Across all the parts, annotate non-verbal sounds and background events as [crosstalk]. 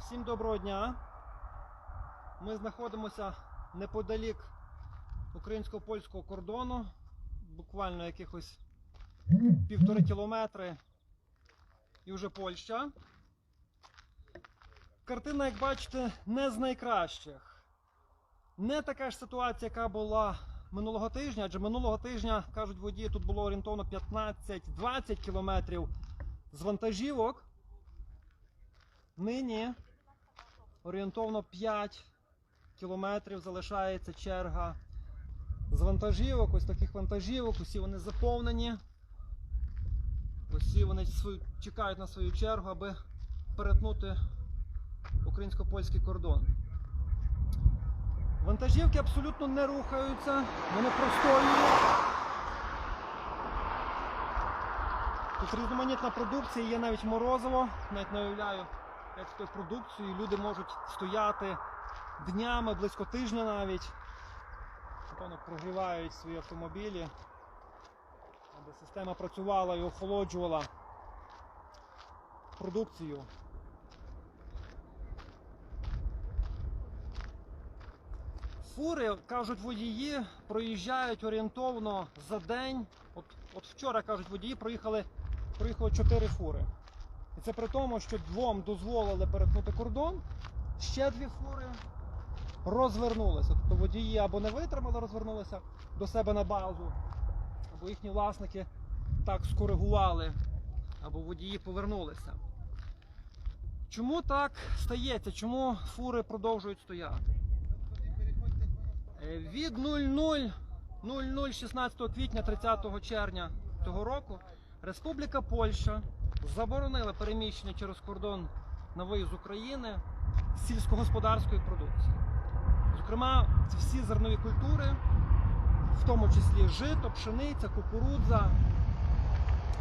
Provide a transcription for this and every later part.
Всім доброго дня. Ми знаходимося неподалік українсько-польського кордону, буквально якихось півтори кілометри і вже Польща. Картина, як бачите, не з найкращих. Не така ж ситуація, яка була минулого тижня, адже минулого тижня, кажуть водії, тут було орієнтовно 15-20 кілометрів з вантажівок. Нині орієнтовно 5 кілометрів залишається черга з вантажівок, ось таких вантажівок, усі вони заповнені. Усі вони свою- чекають на свою чергу, аби перетнути українсько-польський кордон. Вантажівки абсолютно не рухаються, вони простоюють. Тут різноманітна продукція, є навіть морозиво, навіть не уявляю, тою продукцією люди можуть стояти днями, близько тижня навіть. Напевно, прогрівають свої автомобілі, аби система працювала і охолоджувала продукцію. Фури, кажуть водії, проїжджають орієнтовно за день. От, от вчора, кажуть водії, проїхали, проїхало 4 фури. Це при тому, що двом дозволили перетнути кордон, ще дві фури розвернулися. Тобто водії або не витримали, розвернулися до себе на базу, або їхні власники так скоригували, або водії повернулися. Чому так стається? Чому фури продовжують стояти? Е, Від 00 00 16 квітня 30 червня цього року Республіка Польща заборонила переміщення через кордон на виїзд України сільськогосподарської продукції. Зокрема, це всі зернові культури, в тому числі жито, пшениця, кукурудза,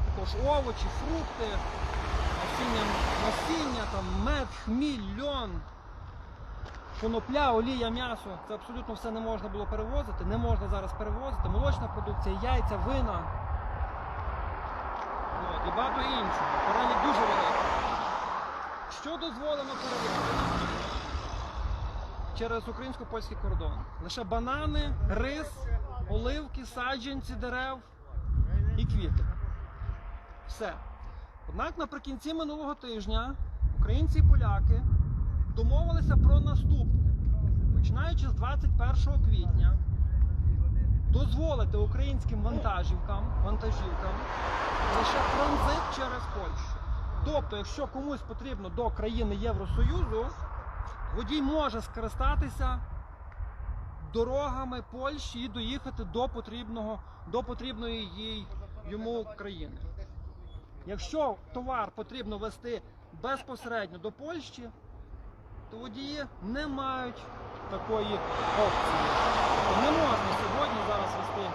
також овочі, фрукти, насіння, насіння там, мед, хміль, льон, конопля, олія, м'ясо. Це абсолютно все не можна було перевозити, не можна зараз перевозити. Молочна продукція, яйця, вина. І багато іншого. Перелік дуже великий. Що дозволено перевозити? Через українсько-польський кордон. Лише банани, рис, оливки, саджанці дерев і квіти. Все. Однак наприкінці минулого тижня українці і поляки домовилися про наступне. Починаючи з 21 квітня, дозволити українським вантажівкам, вантажівкам лише транзит через Польщу. Тобто, якщо комусь потрібно до країни Євросоюзу, водій може скористатися дорогами Польщі і доїхати до потрібного, до потрібної їй йому країни. Якщо товар потрібно вести безпосередньо до Польщі, то водії не мають такої опції. Не можна сьогодні зараз вести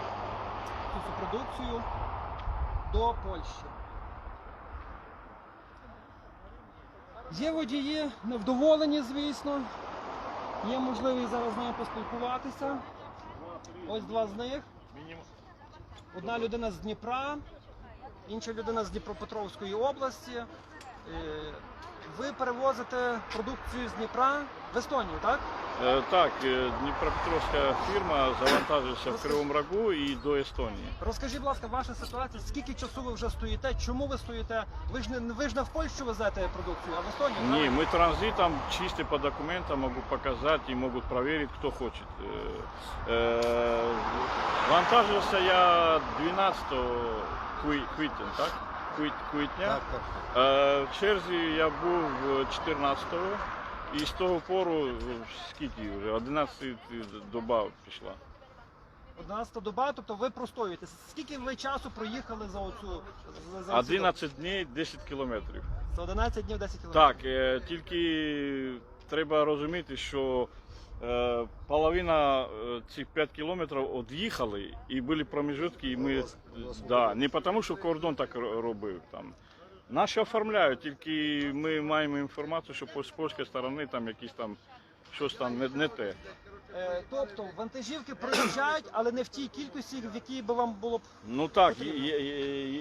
цю продукцію до Польщі. Є водії невдоволені, звісно. Є можливість зараз з ними поспілкуватися. Ось два з них. Одна людина з Дніпра, інша людина з Дніпропетровської області. Е, Ви перевозите продукцію з Дніпра в Естонію, так? Е, Так, е, Дніпропетровська фірма завантажився в Кривому Рогу і до Естонії. Розкажіть, будь ласка, ваша ситуація, скільки часу ви вже стоїте? Чому ви стоїте? Ви ж не ви ж не в Польщу везете продукцію, а в Естонію? Ні, ми транзитом чисто по документам можу показати і можуть проверить, хто хоче. Е, Вантажився я 12 квітня, так? Квітня. В черзі я був 14-го і з того пору скільки вже? 11 доба пішла. 11 доба, тобто ви простоюєте. Скільки ви часу проїхали за оцю за, за оцю 11 днів 10 кілометрів. За 11 днів 10 кілометрів. Так, е, тільки треба розуміти, що е, половина е, цих 5 кілометрів від'їхали і були проміжутки, і ми да, не тому, що кордон так ро- робив там. Наші оформляють, тільки ми маємо інформацію, що з польської сторони там якісь там щось там не, не те. Е, тобто вантажівки проїжджають, але не в тій кількості, в якій би вам було б. Ну так,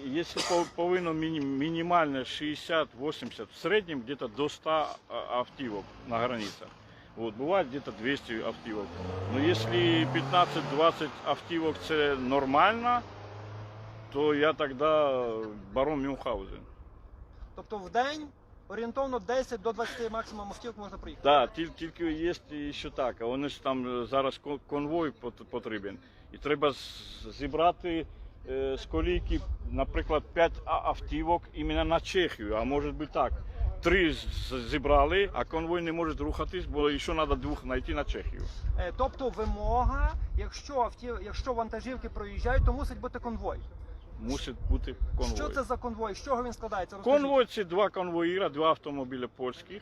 якщо пов- повинно міні- мінімально 60-80, в середньому где-то до 100 а- автівок на границях. Вот, бывает где-то 200 автівок. Но если 15-20 автівок це нормально, то я тогда барон Мюнхгаузен. Тобто в день орієнтовно 10 до 20 максимум автівок можна проїхати. Да, тіль- тільки є ще так, а вони ж там е, зараз кон- конвой пот- потрібен. І треба зібрати е, з колійки, наприклад, 5 автівок іменно на Чехію, а може бути так. Три зібрали, а конвой не може рухатись, бо ще треба двох знайти на Чехію. Е, тобто вимога, якщо автів, якщо вантажівки проїжджають, то мусить бути конвой. Мусить бути конвой. Що це за конвой? З чого він складається? Розкажіть. Конвой це два конвоїра, два автомобіля польських.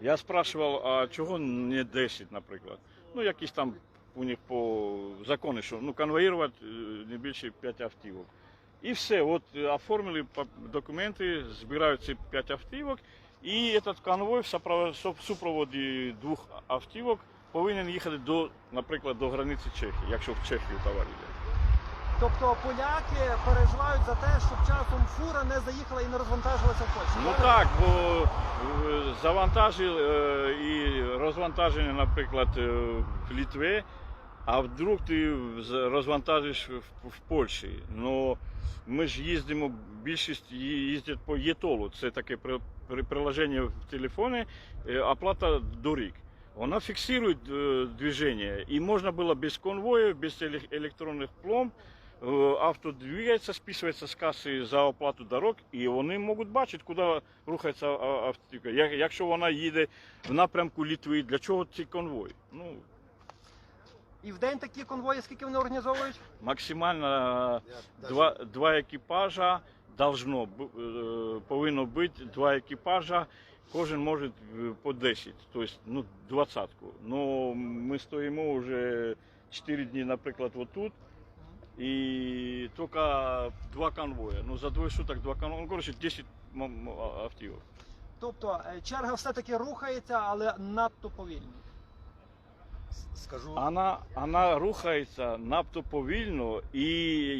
Я спрашивав, а чого не 10, наприклад? Ну, якісь там у них по закону, що ну, конвоїрувати е, не більше 5 автівок. І все, от е, оформили документи, збирають ці 5 автівок, і цей конвой в в супроводі двох автівок повинен їхати до, наприклад, до границі Чехії, якщо в Чехію товар йде. Тобто поляки переживають за те, щоб часом фура не заїхала і не розвантажилася в Польщі. Ну так, бо е, завантажили е, і розвантаження, наприклад, е, в Літві, а вдруг ти розвантажиш в, в Польщі. Ну, ми ж їздимо, більшість їздять по ЄТОЛу. Це таке при, при, приложення в телефоні, е, оплата доріг. Вона фіксує е, движення, і можна було без конвою, без електронних пломб, авто двигається, списується з каси за оплату дорог, і вони можуть бачити, куди рухається автівка. Якщо вона їде в напрямку Літви, для чого цей конвой? Ну, І в день такі конвої, скільки вони організовують? максимально два, два екіпажа должно, е, повинно бути два екіпажа, кожен може е, по 10, тобто ну, двадцятку. Ну, ми стоїмо вже 4 дні, наприклад, отут, і тільки два конвоя. Ну, за двоє суток два конвоя, ну, коротше, 10 м- м- автівок. Тобто е, черга все-таки рухається, але надто повільно. Скажу, Вона, вона рухається надто повільно, і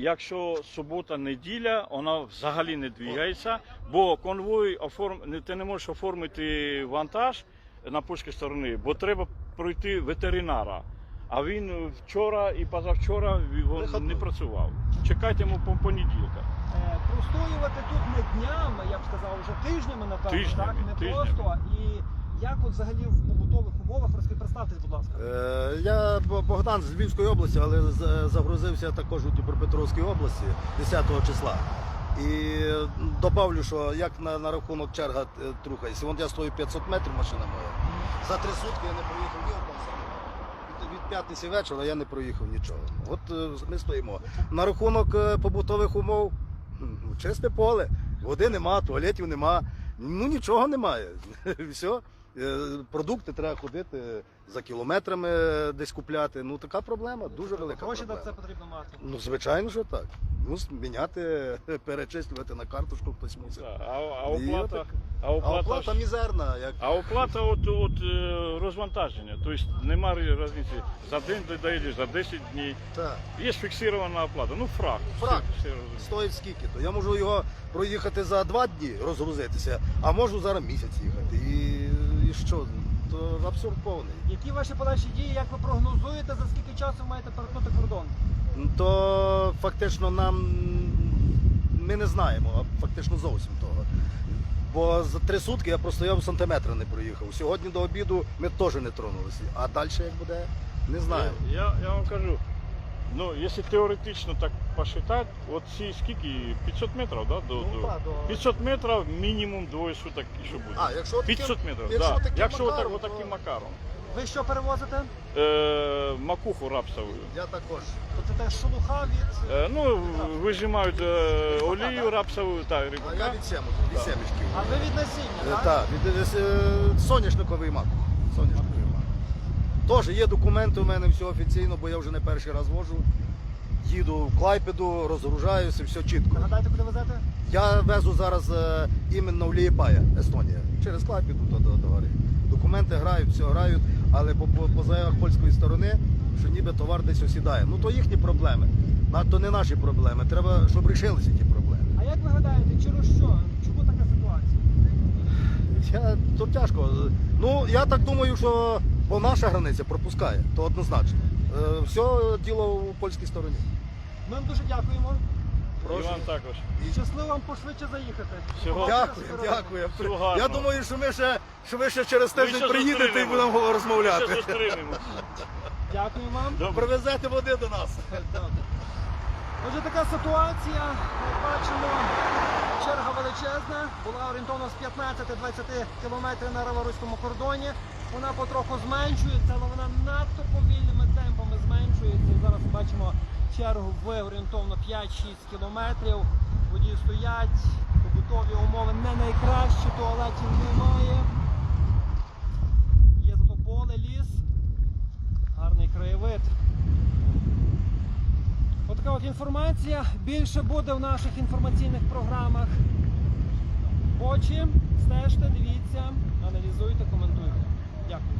якщо субота, неділя, вона взагалі не двигається, бо конвой оформ... не- ти не можеш оформити вантаж на польській стороні, бо треба пройти ветеринара. А він вчора і позавчора він не працював. Чекайте йому по понеділка. Е, Простоювати тут не днями, я б сказав, вже тижнями, напевно, Тижнями, так? Не тижнями. просто. І як от взагалі в побутових умовах, розкажіть, представтесь, будь ласка. е, я Богдан з Львівської області, але загрузився також у Дніпропетровській області 10 числа. І добавлю, що як на, на рахунок черга е, трухається. Вон я стою 500 метрів, машина моя. За три сутки я не проїхав ні одного п'ятниці вечора я не проїхав нічого. От е, ми стоїмо. На рахунок е, побутових умов, чисте поле, води нема, туалетів нема, ну нічого немає. [laughs] Все. Продукти треба ходити за кілометрами десь купляти. Ну така проблема, дуже велика Гроші на проблема. це потрібно мати. Ну, звичайно, що так. Ну, міняти, [laughs] перечислювати на карточку хтось мусить. А, а оплата, отак. а А оплата, оплата мізерна, як А оплата от, от е, розвантаження. Тобто немає різниці. За день ти доїдеш, за 10 днів. так. Є фіксована оплата. Ну, фраг. Фраг. Всі- всі розуміють. стоїть скільки то. Я можу його проїхати за два дні, розгрузитися, а можу зараз місяць їхати. І, і що? То абсурд повний. Які ваші подальші дії, як ви прогнозуєте, за скільки часу ви маєте перетнути кордон? То фактично нам ми не знаємо, а фактично зовсім того. Бо за три сутки я простояв сантиметра не проїхав. Сьогодні до обіду ми теж не тронулися. А далі як буде, не знаю. Я, я вам кажу, ну, якщо теоретично так посчитати, от ці скільки? 500 метрів, да? До, Ну, до... так, до- 500 метрів мінімум двоє суток ще буде. А, якщо таким- 500 метрів, якщо да. таким якщо отак, макаром, отаким то- макаром. Ви що перевозите? Е, макуху рапсову. Я також. То це теж шелуха від. Е, ну, вижимають е, олію да? рапсову та А я рибака. від сімок, від Так. семечків. А ви від насіння, Е, так? Так, від е, соняшниковий мак. Соняшниковий мак. Теж є документи у мене все офіційно, бо я вже не перший раз вожу. Їду в Клайпеду, розгружаюся, все чітко. Нагадайте, куди везете? Я везу зараз е, іменно в Лієпая, Естонія. Через Клайпеду до, до, до гори. Документи грають, все грають. але по, по, по заявах польської сторони, що ніби товар десь осідає. Ну то їхні проблеми. На- То не наші проблеми. Треба, щоб рішилися ті проблеми. А як ви гадаєте, через що? Чому така ситуація? Я, то тяжко. Ну, я так думаю, що по наша границя пропускає, то однозначно. Е, все діло у польській стороні. Ми вам дуже дякуємо. І вам також. Щасливо вам пошвидше заїхати. Всього. Дякую, дякую. Всього гарного. Я думаю, що ми ще, що ви ще через тиждень ще приїдете і зустрінемо. будемо Ще розмовляти. зустрінемось. Дякую вам. Добре. Привезете води до нас. Отже, така ситуація. Як бачимо, черга величезна. Була орієнтовно з 15-20 кілометрів на Раворуському кордоні. Вона потроху зменшується, але вона надто повільними темпами зменшується. І зараз бачимо чергу в орієнтовно 5-6 кілометрів. Водії стоять, побутові умови не найкращі, туалетів немає. Є зато поле, ліс, гарний краєвид. Отака от інформація. Більше буде в наших інформаційних програмах. Очі, стежте, дивіться. Дякую.